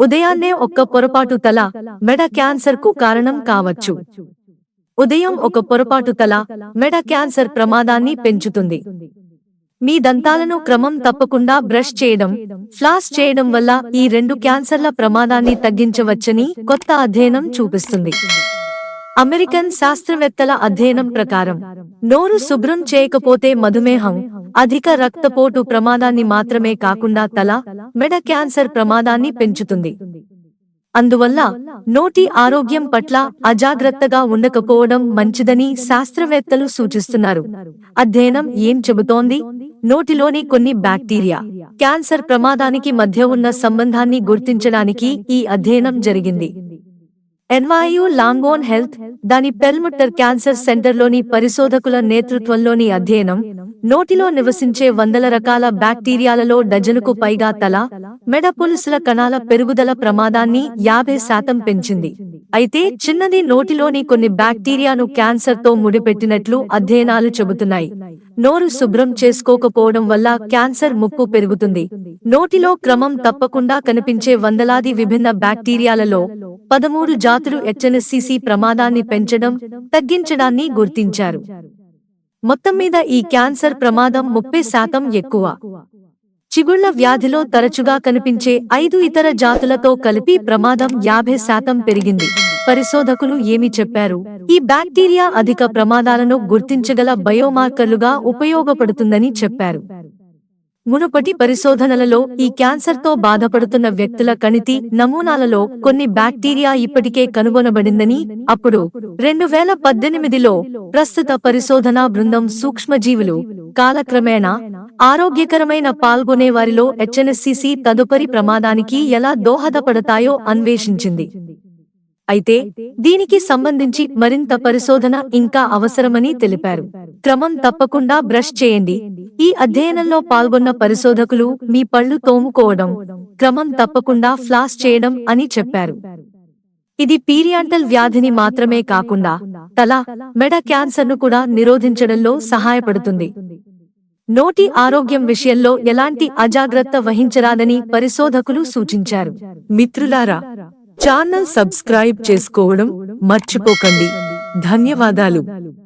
ఉదయాన్నే ఒక్క పొరపాటు తల మెడ క్యాన్సర్కు కారణం కావచ్చు. ఉదయం ఒక పొరపాటు తల మెడ క్యాన్సర్ ప్రమాదాన్ని పెంచుతుంది. మీ దంతాలను క్రమం తప్పకుండా బ్రష్ చేయడం ఫ్లాస్ చేయడం వల్ల ఈ రెండు క్యాన్సర్ల ప్రమాదాన్ని తగ్గించవచ్చని కొత్త అధ్యయనం చూపిస్తుంది. అమెరికన్ శాస్త్రవేత్తల అధ్యయనం ప్రకారం నోరు శుభ్రం చేయకపోతే మధుమేహం అధిక రక్తపోటు ప్రమాదాన్ని మాత్రమే కాకుండా తల మెడ క్యాన్సర్ ప్రమాదాన్ని పెంచుతుంది. అందువల్ల నోటి ఆరోగ్యం పట్ల అజాగ్రత్తగా ఉండకపోవడం మంచిదని శాస్త్రవేత్తలు సూచిస్తున్నారు. అధ్యయనం ఏం చెబుతోంది? నోటిలోని కొన్ని బ్యాక్టీరియా క్యాన్సర్ ప్రమాదానికి మధ్య ఉన్న సంబంధాన్ని గుర్తించడానికి ఈ అధ్యయనం జరిగింది. ఎన్వాయు లాంగోన్ హెల్త్ దాని పెల్ముట్టర్ క్యాన్సర్ సెంటర్లోని పరిశోధకుల నేతృత్వంలోని అధ్యయనం నోటిలో నివసించే వందల రకాల బ్యాక్టీరియాలలో డజనుకు పైగా తల మెడ పులుసుల కణాల పెరుగుదల ప్రమాదాన్ని యాభై శాతం పెంచింది. అయితే చిన్నది నోటిలోని కొన్ని బ్యాక్టీరియాను క్యాన్సర్తో ముడిపెట్టినట్లు అధ్యయనాలు చెబుతున్నాయి. నోరు శుభ్రం చేసుకోకపోవడం వల్ల క్యాన్సర్ ముప్పు పెరుగుతుంది. నోటిలో క్రమం తప్పకుండా కనిపించే వందలాది విభిన్న బ్యాక్టీరియాలలో పదమూడు జాతులు హెచ్ఎన్ఎస్సిసి ప్రమాదాన్ని పెంచడం తగ్గించడాన్ని గుర్తించారు. మొత్తం మీద ఈ క్యాన్సర్ ప్రమాదం ముప్పై శాతం ఎక్కువ. చిగుళ్ళ వ్యాధిలో తరచుగా కనిపించే ఐదు ఇతర జాతులతో కలిపి ప్రమాదం యాభై శాతం పెరిగింది. పరిశోధకులు ఏమి చెప్పారు? ఈ బ్యాక్టీరియా అధిక ప్రమాదాలను గుర్తించగల బయోమార్కర్లుగా ఉపయోగపడుతుందని చెప్పారు. మునుపటి పరిశోధనలలో ఈ క్యాన్సర్తో బాధపడుతున్న వ్యక్తుల కణితి నమూనాలలో కొన్ని బ్యాక్టీరియా ఇప్పటికే కనుగొనబడిందని అప్పుడు రెండు వేల పద్దెనిమిదిలో ప్రస్తుత పరిశోధనా బృందం సూక్ష్మజీవులు కాలక్రమేణా ఆరోగ్యకరమైన పాల్గొనే వారిలో హెచ్ఎన్ఎస్సిసి తదుపరి ప్రమాదానికి ఎలా దోహదపడతాయో అన్వేషించింది. అయితే దీనికి సంబంధించి మరింత పరిశోధన ఇంకా అవసరమని తెలిపారు. క్రమం తప్పకుండా బ్రష్ చేయండి. ఈ అధ్యయనంలో పాల్గొన్న పరిశోధకులు మీ పళ్ళు తోముకోవడం క్రమం తప్పకుండా ఫ్లాస్ చేయడం అని చెప్పారు. ఇది పీరియాంటల్ వ్యాధిని మాత్రమే కాకుండా తల మెడ క్యాన్సర్ను కూడా నిరోధించడంలో సహాయపడుతుంది. నోటి ఆరోగ్యం విషయంలో ఎలాంటి అజాగ్రత్త వహించరాదని పరిశోధకులు సూచించారు. మిత్రులారా ఛానల్ సబ్స్క్రైబ్ చేసుకోవడం మర్చిపోకండి. ధన్యవాదాలు.